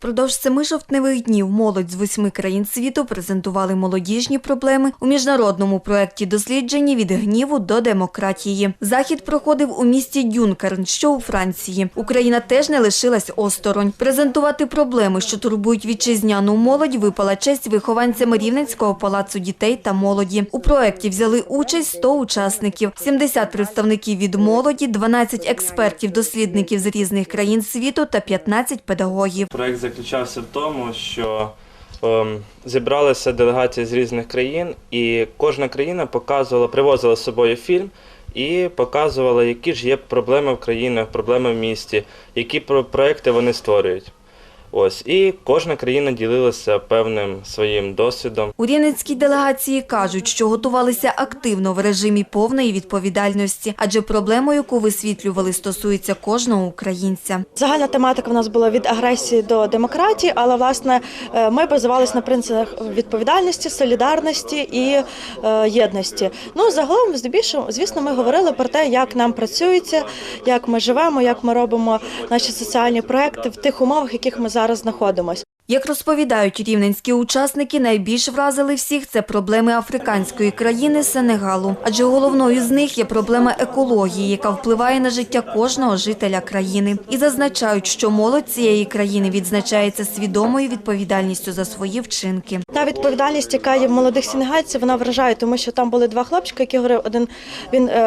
Продовж семи жовтневих днів молодь з восьми країн світу презентували молодіжні проблеми у міжнародному проєкті дослідження від гніву до демократії. Захід проходив у місті Дюнкерн, що у Франції. Україна теж не лишилась осторонь. Презентувати проблеми, що турбують вітчизняну молодь, випала честь вихованцям Рівненського палацу дітей та молоді. У проєкті взяли участь 100 учасників, 70 представників від молоді, 12 експертів-дослідників з різних країн світу та 15 педагогів. Проект заключався в тому, що ем, зібралися делегації з різних країн, і кожна країна показувала, привозила з собою фільм і показувала, які ж є проблеми в країнах, проблеми в місті, які про- проекти вони створюють. Ось і кожна країна ділилася певним своїм досвідом. У рівненській делегації кажуть, що готувалися активно в режимі повної відповідальності, адже проблему, яку висвітлювали, стосується кожного українця. Загальна тематика в нас була від агресії до демократії, але власне е, ми базувалися на принципах відповідальності, солідарності і е, єдності. Ну загалом, здебільшого, звісно, ми говорили про те, як нам працюється, як ми живемо, як ми робимо наші соціальні проекти в тих умовах, яких ми зараз знаходимося. Як розповідають рівненські учасники, найбільш вразили всіх це проблеми африканської країни Сенегалу, адже головною з них є проблема екології, яка впливає на життя кожного жителя країни. І зазначають, що молодь цієї країни відзначається свідомою відповідальністю за свої вчинки. Та відповідальність, яка є в молодих сенегальців, вона вражає, тому що там були два хлопчика, які говорив, один він е,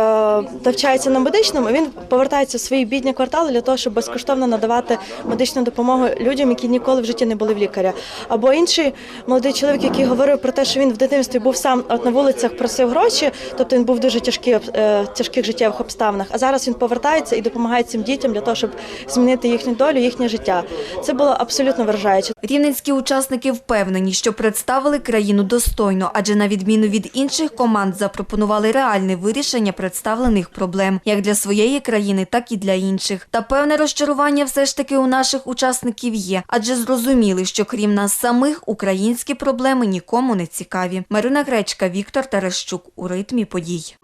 навчається на медичному, він повертається в свої бідні квартали для того, щоб безкоштовно надавати медичну допомогу людям, які ніколи в житті не були в лікаря. Або інший молодий чоловік, який говорив про те, що він в дитинстві був сам от на вулицях, просив гроші, тобто він був в дуже тяжкі, е, тяжких життєвих обставинах. А зараз він повертається і допомагає цим дітям для того, щоб змінити їхню долю, їхнє життя. Це було абсолютно вражаюче. Рівненські учасники впевнені, що представили країну достойно, адже на відміну від інших команд запропонували реальне вирішення представлених проблем як для своєї країни, так і для інших. Та певне розчарування все ж таки у наших учасників є, адже зрозуміли, що крім нас самих українські проблеми нікому не цікаві. Марина Гречка, Віктор Терещук у ритмі подій.